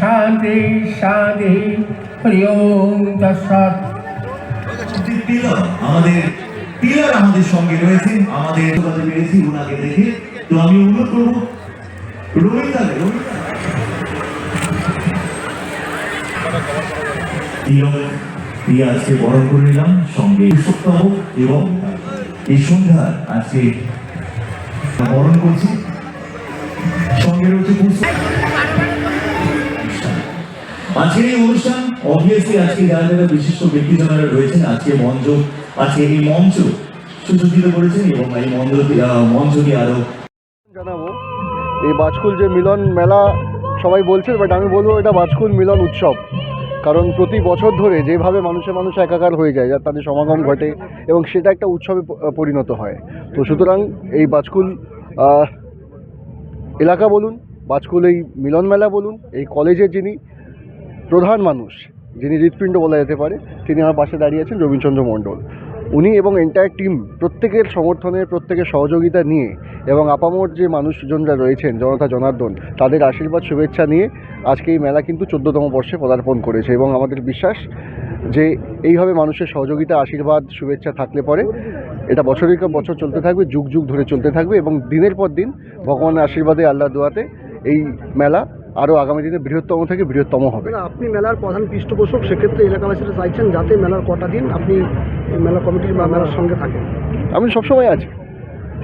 শান্তি শান্তি হরি ওম তৎসৎ আমাদের আমাদের সঙ্গে রয়েছে, আমাদের পেরেছি ওনাকে দেখে। তো আমি অনুরোধ করব তিলক আজকে বরণ করে নিলাম, সঙ্গে সপ্তাহ এবং এই সন্ধ্যা আজকে বরণ করছি। সঙ্গে রয়েছে আজকের এই অনুষ্ঠান অবভিয়াসলি আজকে যারা যারা বিশিষ্ট ব্যক্তি ব্যক্তিজনেরা রয়েছেন, আজকে মঞ্চ আজকে এই মঞ্চ সুসজ্জিত করেছেন এবং এই মঞ্চ মঞ্চকে আরও জানাব। এই বাজকুল যে মিলন মেলা সবাই বলছে বাট আমি বলব এটা বাজকুল মিলন উৎসব। কারণ প্রতি বছর ধরে যেভাবে মানুষে মানুষ একাকার হয়ে যায়, যার তাদের সমাগম ঘটে এবং সেটা একটা উৎসবে পরিণত হয়। তো সুতরাং এই বাজকুল এলাকা বলুন, বাজকুল এই মিলন মেলা বলুন, এই কলেজের যিনি প্রধান মানুষ, যিনি হৃৎপিণ্ড বলা যেতে পারে, তিনি আমার পাশে দাঁড়িয়ে আছেন রবীন্দ্রচন্দ্র মণ্ডল। উনি এবং এন্টায়ার টিম প্রত্যেকের সমর্থনে প্রত্যেকের সহযোগিতা নিয়ে এবং আপামর যে মানুষজনরা রয়েছেন, জনতা জনার্দন, তাদের আশীর্বাদ, শুভেচ্ছা নিয়ে আজকে এই মেলা কিন্তু চোদ্দতম বর্ষে পদার্পণ করেছে এবং আমাদের বিশ্বাস যে এইভাবে মানুষের সহযোগিতা, আশীর্বাদ, শুভেচ্ছা থাকলে পরে এটা বছরের বছর চলতে থাকবে, যুগ যুগ ধরে চলতে থাকবে এবং দিনের পর দিন ভগবানের আশীর্বাদে আল্লাহ দোয়াতে এই মেলা আরও আগামী দিনে বৃহত্তম থেকে বৃহত্তম হবে। না, আপনি মেলার প্রধান পৃষ্ঠপোষক সেক্ষেত্রে এলাকাবাসীরা চাইছেন যাতে মেলার কটা দিন আপনি মেলা কমিটির বা মেলার সঙ্গে থাকেন। আমি সবসময় আছি।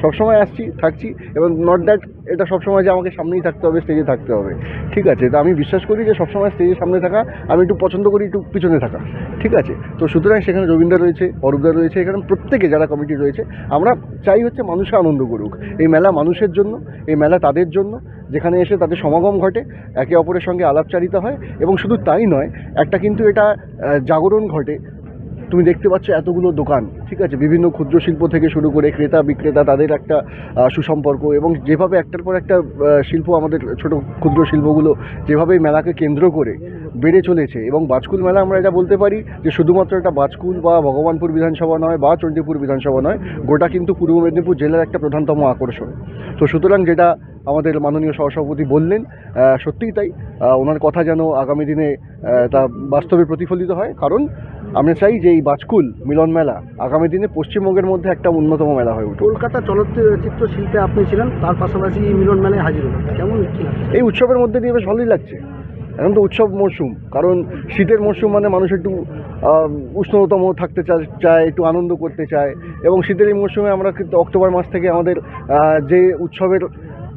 সবসময় আসছি, থাকছি এবং নট দ্যাট এটা সবসময় যে আমাকে সামনেই থাকতে হবে স্টেজে থাকতে হবে। ঠিক আছে, তো আমি বিশ্বাস করি যে সবসময় স্টেজের সামনে থাকা, আমি একটু পছন্দ করি একটু পিছনে থাকা। ঠিক আছে, তো সুতরাং সেখানে রবীন্দ্র রয়েছে, অরূপদা রয়েছে, এখানে প্রত্যেকে যারা কমিটি রয়েছে, আমরা চাই হচ্ছে মানুষে আনন্দ করুক। এই মেলা মানুষের জন্য, এই মেলা তাদের জন্য, যেখানে এসে তাদের সমাগম ঘটে, একে অপরের সঙ্গে আলাপচারিতা হয় এবং শুধু তাই নয়, একটা কিন্তু এটা জাগরণ ঘটে তুমি দেখতে পাচ্ছ এতগুলো দোকান, ঠিক আছে? বিভিন্ন ক্ষুদ্র শিল্প থেকে শুরু করে ক্রেতা, বিক্রেতা, তাদের একটা সুসম্পর্ক এবং যেভাবে একটার পর একটা শিল্প আমাদের ছোট ক্ষুদ্র শিল্পগুলো যেভাবে মেলাকে কেন্দ্র করে বেড়ে চলেছে এবং বাজকুল মেলা আমরা এটা বলতে পারি যে শুধুমাত্র একটা বাজকুল বা ভগবানপুর বিধানসভা নয় বা চণ্ডীপুর বিধানসভা নয়, গোটা কিন্তু পূর্ব মেদিনীপুর জেলার একটা প্রধানতম আকর্ষণ। তো সুতরাং যেটা আমাদের মাননীয় সহসভাপতি বললেন সত্যিই তাই ওনার কথা যেন আগামী দিনে তা বাস্তবে প্রতিফলিত হয়। কারণ আমরা চাই যে এই বাজকুল মিলন মেলা আগামী দিনে পশ্চিমবঙ্গের মধ্যে একটা অন্যতম মেলা হয়ে উঠুক। কলকাতা চলচ্চিত্র শিল্পে আপনি ছিলেন তার পাশাপাশি এই মিলন মেলায় হাজির হলেন। কেমন এই উৎসবের মধ্যে দিয়ে বেশ ভালোই লাগছে। এখন তো উৎসব মরশুম কারণ শীতের মরশুম মানে মানুষ একটু উষ্ণতম থাকতে চায় একটু আনন্দ করতে চায়। এবং শীতের এই মরশুমে আমরা কিন্তু অক্টোবর মাস থেকে আমাদের যে উৎসবের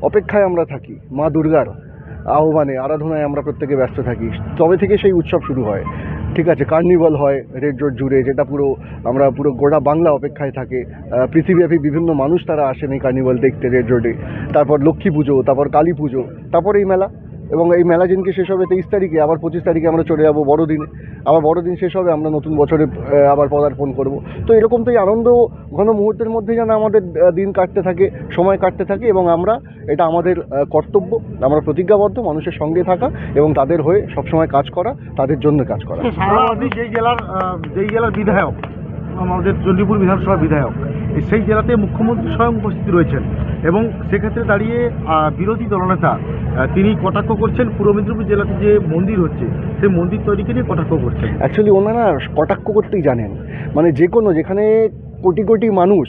অপেক্ষায় আমরা থাকি মা দুর্গার আহ্বানে আরাধনায় আমরা প্রত্যেকে ব্যস্ত থাকি। তবে থেকে সেই উৎসব শুরু হয়। ঠিক আছে, কার্নিভাল হয়, রেড রোড জুড়ে, যেটা পুরো আমরা পুরো গোটা বাংলা অপেক্ষায় থাকে। পৃথিবীব্যাপী বিভিন্ন মানুষ তারা আসেন এই কার্নিভাল দেখতে, রেড রোডে তারপর লক্ষ্মী পুজো, তারপর কালী পুজো, তারপর এই মেলা। এবং এই মেলা দিনকে শেষ হবে তেইশ তারিখে, আবার পঁচিশ তারিখে আমরা চলে যাব বড়দিনে। আবার বড়দিন শেষ হবে, আমরা নতুন বছরে আবার পদার্পণ করব। তো এরকম তো এই আনন্দ ঘন মুহূর্তের মধ্যে যেন আমাদের দিন কাটতে থাকে, সময় কাটতে থাকে এবং আমরা এটা আমাদের কর্তব্য। আমরা প্রতিজ্ঞাবদ্ধ, মানুষের সঙ্গে থাকা এবং তাদের হয়ে সবসময় কাজ করা, তাদের জন্য কাজ করা। যেই জেলার যেই জেলার বিধায়ক আমাদের চণ্ডীপুর বিধানসভার বিধায়ক। সেই জেলাতে মুখ্যমন্ত্রী স্বয়ং উপস্থিত রয়েছেন এবং সেক্ষেত্রে দাঁড়িয়ে বিরোধী দলনেতা তিনি কটাক্ষ করছেন। পূর্ব মেদিনীপুর জেলাতে যে মন্দির হচ্ছে, সেই মন্দির তৈরিকে নিয়ে কটাক্ষ করছেন। অ্যাকচুয়ালি ওনারা কটাক্ষ করতেই জানেন। মানে যে কোনো, যেখানে কোটি কোটি মানুষ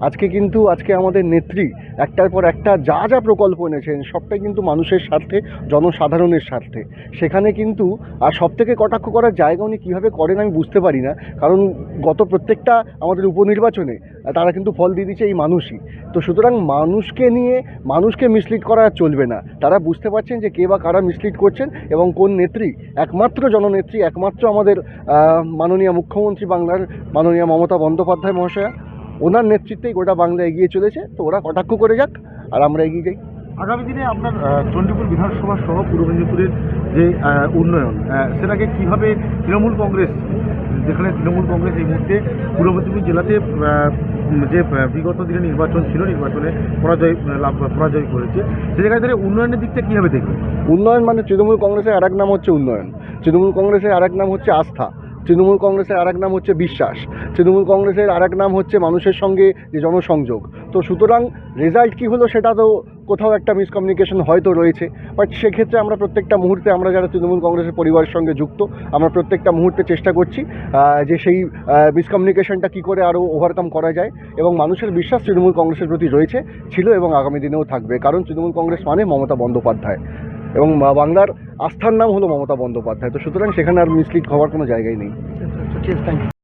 আজকে কিন্তু আজকে আমাদের নেত্রী একটার পর একটা যা যা প্রকল্প এনেছেন, সবটাই কিন্তু মানুষের স্বার্থে, জনসাধারণের স্বার্থে। সেখানে কিন্তু, আর সব থেকে কটাক্ষ করার জায়গা উনি কীভাবে করেন আমি বুঝতে পারি না। কারণ গত প্রত্যেকটা আমাদের উপনির্বাচনে তারা কিন্তু ফল দিয়ে দিচ্ছে এই মানুষই। তো সুতরাং মানুষকে নিয়ে, মানুষকে মিসলিড করা চলবে না। তারা বুঝতে পারছেন যে কে বা কারা মিসলিড করছেন এবং কোন নেত্রী, একমাত্র জননেত্রী, একমাত্র আমাদের মাননীয় মুখ্যমন্ত্রী বাংলার মাননীয় মমতা বন্দ্যোপাধ্যায় মহাশয়া ওনার নেতৃত্বেই গোটা বাংলা এগিয়ে চলেছে তো ওরা কটাক্ষ করে যাক আর আমরা এগিয়ে যাই। আগামী দিনে আপনার চণ্ডীপুর বিধানসভা সহ পূর্ব মেদিনীপুরের যে উন্নয়ন সেটাকে কীভাবে তৃণমূল কংগ্রেস যেখানে তৃণমূল কংগ্রেস এই মুহূর্তে পূর্ব মেদিনীপুর জেলাতে যে বিগত দিনে নির্বাচন ছিল নির্বাচনে পরাজয় লাভ পরাজয় করেছে সে জায়গায় দাঁড়িয়ে উন্নয়নের দিকটা কীভাবে দেখবেন? উন্নয়ন মানে তৃণমূল কংগ্রেসের আরেক নাম হচ্ছে উন্নয়ন। তৃণমূল কংগ্রেসের আরেক নাম হচ্ছে আস্থা। তৃণমূল কংগ্রেসের আরেক নাম হচ্ছে বিশ্বাস। তৃণমূল কংগ্রেসের আরেক নাম হচ্ছে মানুষের সঙ্গে যে জনসংযোগ। তো সুতরাং রেজাল্ট কী হলো সেটা তো কোথাও একটা মিসকমিউনিকেশন হয়তো রয়েছে। বাট সেক্ষেত্রে আমরা প্রত্যেকটা মুহূর্তে আমরা যারা তৃণমূল কংগ্রেসের পরিবারের সঙ্গে যুক্ত, আমরা প্রত্যেকটা মুহূর্তে চেষ্টা করছি যে সেই মিসকমিউনিকেশনটা কী করে আরও ওভারকাম করা যায়। এবং মানুষের বিশ্বাস তৃণমূল কংগ্রেসের প্রতি রয়েছে, ছিল এবং আগামী দিনেও থাকবে। কারণ তৃণমূল কংগ্রেস মানে মমতা বন্দ্যোপাধ্যায়। এবং বাংলার আস্থার নাম হলো মমতা বন্দ্যোপাধ্যায়। তো সুতরাং সেখানে আর মিসলিড হওয়ার কোনো জায়গাই নেই। ঠিক আছে থ্যাংক ইউ